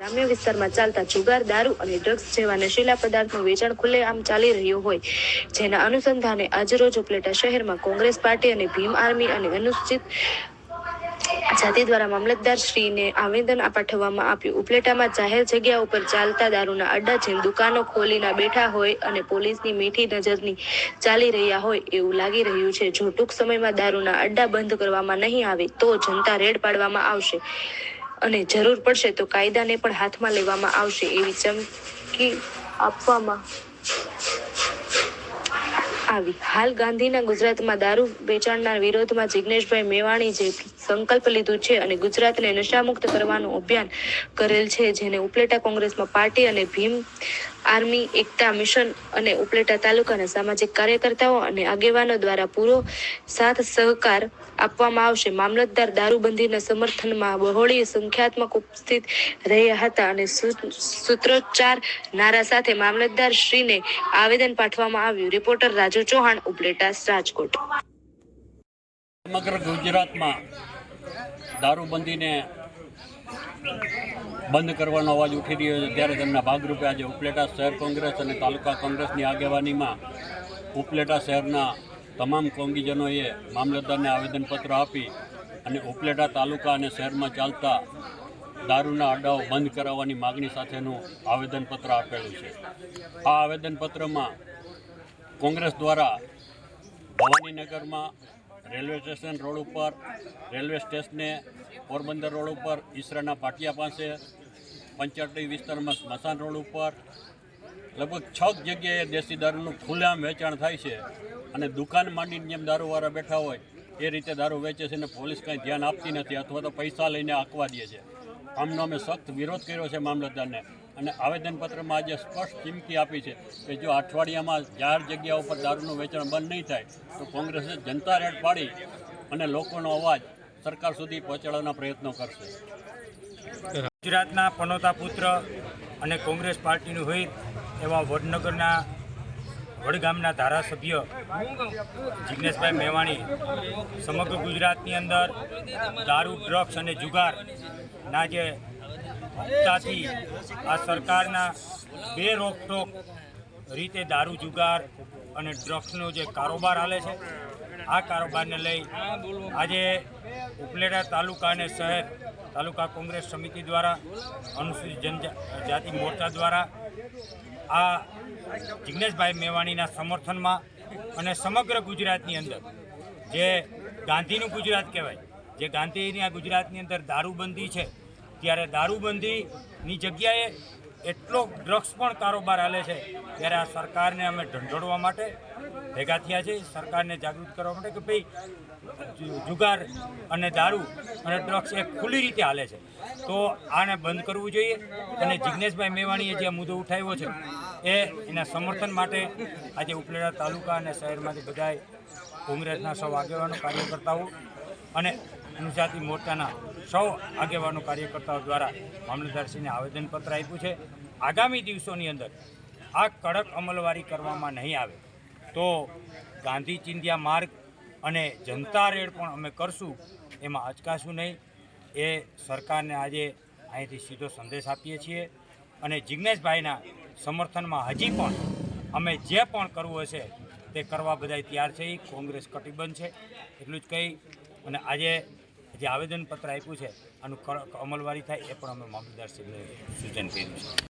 ગ્રામ્ય વિસ્તારમાં ચાલતા જુગાર, દારૂ અને ડ્રગ્સ જેવા નશીલા પદાર્થનું વેચાણ ખુલ્લેઆમ ચાલી રહ્યું હોય. જેના અનુસંધાને આજરોજ ઉપલેટા શહેરમાં કોંગ્રેસ પાર્ટી અને ભીમ આર્મી અને અનુસૂચિત જાતિ દ્વારા મામલતદાર શ્રીને આવેદન પાઠવવામાં આપ્યું ઉપલેટામાં જાહેર જગ્યા ઉપર ચાલતા દારૂના અડ્ડા જેમ દુકાનો ખોલીને બેઠા હોય અને પોલીસની મીઠી નજરની ચાલી રહ્યા હોય એવું લાગી રહ્યું છે. જો ટૂંક સમયમાં દારૂના અડ્ડા બંધ કરવામાં નહીં આવે તો જનતા રેડ પાડવામાં આવશે. અને જરૂર પડશે તો કાયદાને પણ હાથમાં લેવામાં આવશે એવી ચમકી આપવામાં આવી. હાલ ગાંધીના ગુજરાતમાં દારૂ વેચાણના વિરોધમાં જિગ્નેશભાઈ મેવાણી જે સંકલ્પ લીધું છે અને ગુજરાતને નશામુક્ત કરવાનું અભિયાન કરેલ છે, જેને ઉપલેટા કોંગ્રેસમાં પાર્ટી અને ભીમ આર્મી, એકતા મિશન અને ઉપલેટા તાલુકાના સામાજિક કાર્યકર્તાઓ અને આગેવાનો દ્વારા પૂરો સાથ સહકાર આપવામાં આવશે. મામલતદાર દારૂબંધીના સમર્થનમાં બહોળી સંખ્યાત્મક ઉપસ્થિત રહ્યા હતા અને સૂત્રોચ્ચાર નારા સાથે મામલતદાર શ્રીને આવેદન પાઠવવામાં આવ્યું. રિપોર્ટર રાજુ ચૌહાણ, ઉપલેટા, રાજકોટ. સમગ્ર ગુજરાતમાં દારૂબંધીને બંધ કરવાનો અવાજ ઉઠી રહ્યો છે. ત્યારે તેમના ભાગરૂપે આજે ઉપલેટા શહેર કોંગ્રેસ અને તાલુકા કોંગ્રેસની આગેવાનીમાં ઉપલેટા શહેરના તમામ કોંગીજનોએ મામલતદારને આવેદનપત્ર આપી અને ઉપલેટા તાલુકા અને શહેરમાં ચાલતા દારૂના અડાઓ બંધ કરાવવાની માગણી સાથેનું આવેદનપત્ર આપેલું છે. આ આવેદનપત્રમાં કોંગ્રેસ દ્વારા ભવાનીનગરમાં રેલવે સ્ટેશન રોડ ઉપર, રેલવે સ્ટેશને પોરબંદર રોડ ઉપર, ઈસરાના પાટિયા પાસે, પંચરટી વિસ્તારમાં સ્મશાન રોડ ઉપર, લગભગ છ જગ્યાએ દેશી દારૂનું ખુલ્લામ વેચાણ થાય છે અને દુકાન માંડીને જેમ દારૂવાળા બેઠા હોય, એ રીતે દારૂ વેચે છે અને પોલીસ કાંઈ ધ્યાન આપતી નથી અથવા તો પૈસા લઈને આંકવા દે છે. આમનો અમે સખ્ત વિરોધ કર્યો છે મામલતદારને. અને આવેદનપત્રમાં આજે સ્પષ્ટ ચીમકી આપી છે કે જો અઠવાડિયામાં જાહેર જગ્યા ઉપર દારૂનું વેચાણ બંધ નહીં થાય, તો કોંગ્રેસે જનતા રેડ પાડી અને લોકોનો અવાજ સરકાર સુધી પહોંચાડવાના પ્રયત્નો કરશે. ગુજરાતના પનોતા પુત્ર અને કોંગ્રેસ પાર્ટીનું હોય એવા વડનગરના વડગામના ધારાસભ્ય જિગ્નેશભાઈ મેવાણી, સમગ્ર ગુજરાતની અંદર દારૂ, ડ્રગ્સ અને જુગારના જે હપ્તાથી આ સરકારના બે રોકટોક રીતે દારૂ, જુગાર અને ડ્રગ્સનો જે કારોબાર હાલે છે, આ કારોબારને લઈ આજે ઉપલેટા તાલુકા અને શહેર તાલુકા કોંગ્રેસ સમિતિ દ્વારા અનુસૂચિત જનજાતિ મોરચા દ્વારા આ જિગ્નેશભાઈ મેવાણીના સમર્થનમાં અને સમગ્ર ગુજરાતની અંદર, જે ગાંધીનું ગુજરાત કહેવાય, જે ગાંધીની આ ગુજરાતની અંદર દારૂબંધી છે, ત્યારે દારૂબંધીની જગ્યાએ એટલો ડ્રગ્સ પણ કારોબાર હાલે છે, ત્યારે આ સરકારને અમે ઢંઢોળવા માટે ભેગા થયા છે, સરકારને જાગૃત કરવા માટે કે ભાઈ જુગાર અને દારૂ અને ડ્રગ્સ એ ખુલ્લી રીતે હાલે છે. તો આને બંધ કરવું જોઈએ અને જિગ્નેશભાઈ મેવાણીએ જે મુદ્દો ઉઠાવ્યો છે એ એના સમર્થન માટે આજે ઉપલેટા તાલુકા અને શહેરમાંથી બધાય કોંગ્રેસના સૌ આગેવાનો, કાર્યકર્તાઓ અને અનુજાતિ મોરચાના સૌ આગેવાનો, કાર્યકર્તાઓ દ્વારા મામલતદારશ્રીને આવેદનપત્ર આપ્યું છે. આગામી દિવસોની અંદર આ કડક અમલવારી કરવામાં નહીં આવે તો ગાંધી ચિંધ્યા માર્ગ અને જનતા રેડ પણ અમે કરશું, એમાં અચકાશું નહીં. એ સરકારને આજે અહીંથી સીધો સંદેશ આપીએ છીએ અને જિજ્ઞેશભાઈના સમર્થનમાં હજી પણ અમે જે પણ કરવું હશે તે કરવા બધા તૈયાર છે. કોંગ્રેસ કટિબંધ છે. એટલું જ કહી અને આજે જે આવેદનપત્ર આપ્યું છે, આનું અમલવારી થાય એ પણ અમે મામલતદારશ્રીને સૂચન કર્યું છે.